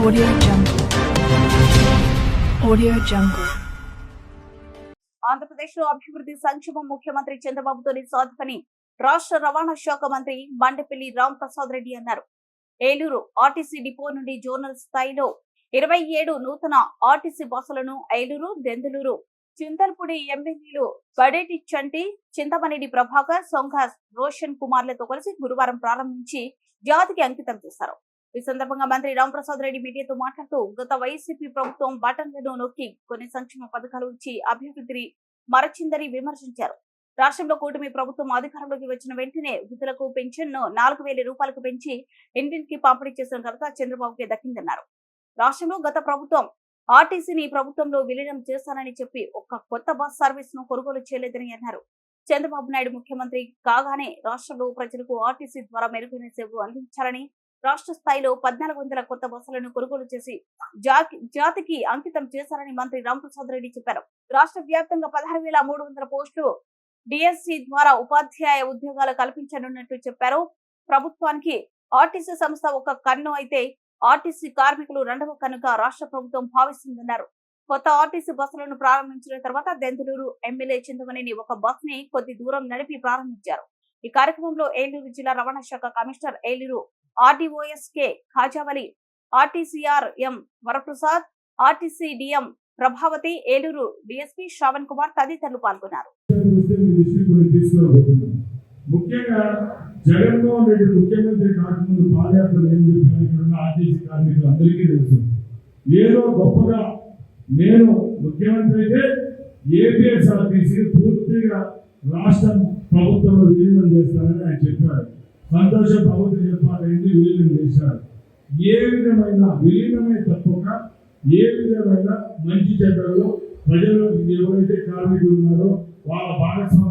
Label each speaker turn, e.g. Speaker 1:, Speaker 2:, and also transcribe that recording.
Speaker 1: Audio Jungle. Audio Jungle.
Speaker 2: ఆంధ్రప్రదేశ్లో అభివృద్ధి సంక్షేమం ముఖ్యమంత్రి చంద్రబాబుతోని సాధుకని రాష్ట్ర రవాణా శాఖ మంత్రి మండపల్లి రామ్ ప్రసాద్ రెడ్డి అన్నారు ఏలూరు ఆర్టీసీ డిపో నుండి జోనల్ స్థాయిలో ఇరవై ఏడు నూతన ఆర్టీసీ బస్సులను ఏలూరు దెందులూరు చింతల్పూడి ఎమ్మెల్యేలు బడేటి చంటి చింతమనేని ప్రభాకర్ సొంగ రోషన్ కుమార్లతో కలిసి గురువారం ప్రారంభించి జాతికి అంకితం చేశారు ఈ సందర్భంగా మంత్రి రాంప్రసాద్ రెడ్డి మీడియాతో మాట్లాడుతూ గత వైసీపీ ప్రభుత్వం బటన్లను నొక్కి కొన్ని సంక్షేమ పథకాలు ఇచ్చి అభివృద్ధిని మరచిందని విమర్శించారు. రాష్ట్రంలో కూటమి ప్రభుత్వం అధికారంలోకి వచ్చిన వెంటనే వృద్ధులకు పెన్షన్ను నాలుగు వేల రూపాయలకు పెంచి ఇంటింటికి పంపిణీ చేసిన ఘనత చంద్రబాబుకే దక్కిందన్నారు. రాష్ట్రంలో గత ప్రభుత్వం ఆర్టీసీని ప్రభుత్వంలో విలీనం చేస్తానని చెప్పి ఒక్క కొత్త బస్ సర్వీస్ను కొనుగోలు చేయలేదని అన్నారు. చంద్రబాబు నాయుడు ముఖ్యమంత్రి కాగానే రాష్ట్రంలో ప్రజలకు ఆర్టీసీ ద్వారా మెరుగైన సేవలు అందించాలని రాష్ట్ర స్థాయిలో పద్నాలుగు వందల కొత్త బస్సులను కొనుగోలు చేసి జాతికి అంకితం చేశారని మంత్రి రామప్రసాద్ రెడ్డి చెప్పారు. రాష్ట్ర వ్యాప్తంగా పదహారు వేల మూడు వందల పోస్టులు డిఎస్సి ద్వారా ఉపాధ్యాయ ఉద్యోగాలు కల్పించనున్నట్టు చెప్పారు. ప్రభుత్వానికి ఆర్టీసీ సంస్థ ఒక కన్ను అయితే ఆర్టీసీ కార్మికులు రెండవ కనుక రాష్ట్ర ప్రభుత్వం భావిస్తుందన్నారు. కొత్త ఆర్టీసీ బస్సులను ప్రారంభించిన తర్వాత దెందులూరు ఎమ్మెల్యే చింతమనేని ఒక బస్ని కొద్ది దూరం నడిపి ప్రారంభించారు. ఈ కార్యక్రమంలో ఏలూరు జిల్లా రవాణా శాఖ commissioner Eluru ఆర్డీఓఎస్కే Khajavali ఆర్టీసీఆర్ M Varaprasad RTC DM Prabhavathi Eluru DSP Shravan Kumar తదితరులు పాల్గొన్నారు.
Speaker 3: ముఖ్యంగా జగన్మోహన్ రెడ్డి ముఖ్యమంత్రి కాకముందు పాదయాత్రలు ఏం చెప్పారు? ఇక్కడ ఉన్న ఆర్టీసీ కార్మికులు అందరికీ తెలుసు. ఏదో గొప్పగా నేను ముఖ్యమంత్రి అయితే ఏపీఎస్ఆర్టీసీ పూర్తిగా రాష్ట్ర ప్రభుత్వంలో విలీనం చేస్తానని ఆయన చెప్పారు. సంతోష ప్రభుత్వం చెప్పాలని విలీనం చేశారు. ఏ విధమైన విలీనమే తప్పక ఏ విధమైన మంచి చెడ్డల్లో ప్రజలు ఎవరైతే కార్మికులు ఉన్నారో వాళ్ళ భాగస్వామ్యం